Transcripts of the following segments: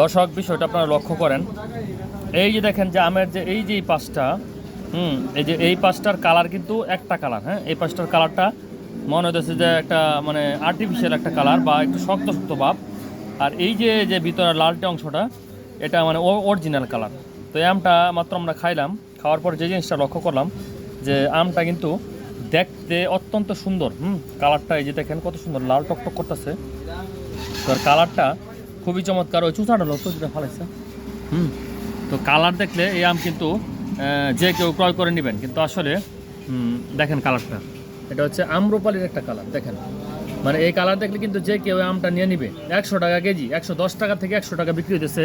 দর্শক বিষয়টা আপনারা লক্ষ্য করেন। এই যে দেখেন যে আমের যে এই যে এই পাঁচটা হুম, এই যে এই পাঁচটার কালার কিন্তু একটা কালার হ্যাঁ? এই পাঁচটার কালারটা মনে হতেছে যে একটা মানে আর্টিফিশিয়াল একটা কালার বা একটু শক্ত শক্ত ভাব। আর এই যে যে ভিতরে লালটে অংশটা, এটা মানে অরিজিনাল কালার। তো এই আমটা মাত্র আমরা খাইলাম, খাওয়ার পর যে জিনিসটা লক্ষ্য করলাম যে আমটা কিন্তু দেখতে অত্যন্ত সুন্দর, হুম? কালারটা এই যে দেখেন কত সুন্দর, লাল টকটক করতেছে। তো কালারটা খুবই চমৎকার। ওই চুষাটা লোক যেটা ফালাইছে। হুম তো কালার দেখলে এই আম কিন্তু যে কেউ ক্রয় করে নেবেন কিন্তু আসলে দেখেন কালারটা। এটা হচ্ছে আম্রপালির একটা কালার দেখেন। মানে এই কালার দেখলে কিন্তু যে কেউ আমটা নিয়ে নিবে। একশো টাকা কেজি একশো দশ টাকা থেকে একশো টাকা বিক্রি হতেছে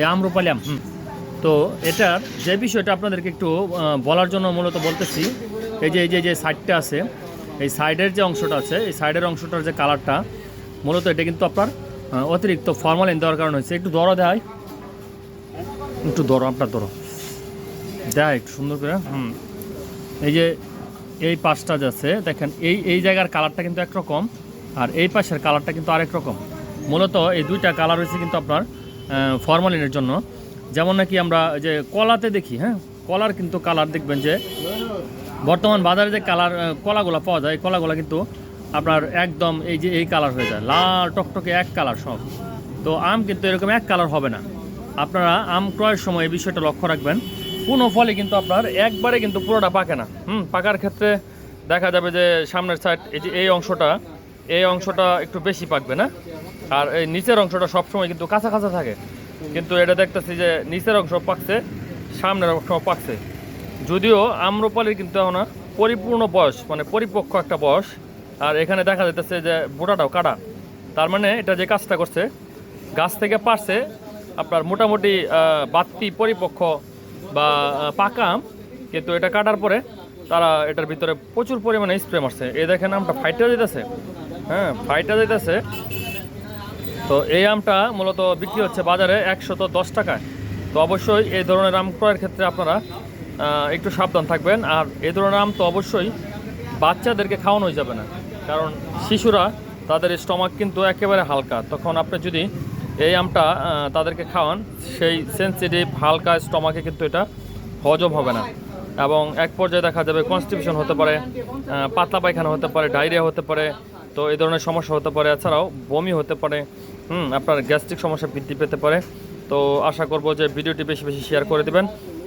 এই আম্রপালি আম হুম। তো এটার যে বিষয়টা আপনাদেরকে একটু বলার জন্য মূলত বলতেছি এই যে এই যে যে সাইডটা আছে এই সাইডের যে অংশটা আছে এই সাইডের অংশটার যে কালারটা মূলত এটা কিন্তু আপনার অতিরিক্ত ফর্মালিন দেওয়ার কারণ হচ্ছে একটু দরো দেয়। একটু দরো আপনার দরো দেয় একটু সুন্দর করে, হুম। এই যে এই পাশটা যাচ্ছে দেখেন, এই এই জায়গার কালারটা কিন্তু একরকম, আর এই পাশের কালারটা কিন্তু আরেক রকম। মূলত এই দুইটা কালার হয়েছে কিন্তু আপনার ফরমালিনের জন্য। যেমন নাকি আমরা যে কলাতে দেখি হ্যাঁ? কলার কিন্তু কালার দেখবেন যে, বর্তমান বাজারে যে কালার কলাগুলো পাওয়া যায় কলাগুলো কিন্তু আপনার একদম এই যে এই কালার হয়ে যায়। লাল, টকটকে এক কালার সব। তো আম কিন্তু এরকম এক কালার হবে না। আপনারা আম ক্রয়ের সময় এই বিষয়টা লক্ষ্য রাখবেন। কোনো ফলে কিন্তু আপনার একবারে কিন্তু পুরোটা পাকে না। হুম, পাকার ক্ষেত্রে দেখা যাবে যে সামনের সাইড এই যে এই অংশটা এই অংশটা একটু বেশি পাকবে না। আর এই নিচের অংশটা সবসময় কিন্তু কাঁচা কাঁচা থাকে। কিন্তু এটা দেখতেছি যে নিচের অংশ পাকছে, সামনের অংশ পাকছে। যদিও আম্রপালির কিন্তু এখন পরিপূর্ণ বয়স মানে পরিপক্ক একটা বয়স। আর এখানে দেখা যাইতেছে যে বোটাটাও কাটা তার মানে এটা যে কাজটা করছে, গাছ থেকে পারছে আপনার মোটামুটি বাত্তি পরিপক্ক বা পাকা আম, কিন্তু এটা কাটার পরে তারা এটার ভিতরে প্রচুর পরিমাণে স্প্রে মারছে। এই দেখেন আমটা ফাইটা যেতেছে হ্যাঁ ফাইটা যেতেছে তো এই আমটা মূলত বিক্রি হচ্ছে বাজারে একশত দশ টাকায়। তো অবশ্যই এই ধরনের আম ক্রয়ের ক্ষেত্রে আপনারা একটু সাবধান থাকবেন। আর এই ধরনের আম তো অবশ্যই বাচ্চাদেরকে খাওয়ানো যাবে না। কারণ শিশুরা তাদের স্টমাক কিন্তু একেবারে হালকা। তখন আপনি যদি এই আমটা তাদেরকে খাওয়ান, সেই সেন্সিটিভ হালকা স্টমাকে কিন্তু এটা হজম হবে না। এবং এক পর্যায়ে দেখা যাবে কনস্টিটিউশন হতে পারে পাতলা পায়খানা হতে পারে ডায়রিয়া হতে পারে, তো এই ধরনের সমস্যা হতে পারে। এছাড়াও বমি হতে পারে, হুম, আপনার গ্যাস্ট্রিক সমস্যা বৃদ্ধি পেতে পারে। তো আশা করব যে ভিডিওটি বেশি বেশি শেয়ার করে দেবেন।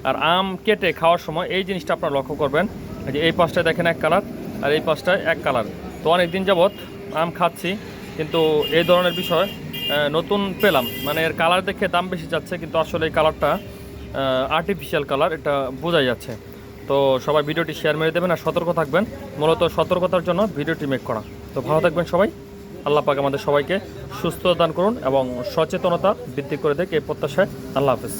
আর আম কেটে খাওয়ার সময় এই জিনিসটা আপনারা লক্ষ্য করবেন, যে এই পাশটায় দেখেন এক কালার আর এই পাশটায় এক কালার তো অনেক দিন যাবৎ আম খাচ্ছি কিন্তু এই ধরনের বিষয় নতুন পেলাম। মানে এর কালার দেখে দাম বেশি যাচ্ছে কিন্তু আসলে এই কালারটা আর্টিফিশিয়াল কালার এটা বোঝাই যাচ্ছে। তো সবাই ভিডিওটি শেয়ার মেরে দেবেন আর সতর্ক থাকবেন। মূলত সতর্কতার জন্য ভিডিওটি মেক করা। তো ভালো থাকবেন সবাই। আল্লাহ পাক আমাদের সবাইকে সুস্থ দান করুন এবং সচেতনতা বৃদ্ধি করে দেখ এই প্রত্যাশায়। আল্লাহ হাফেজ।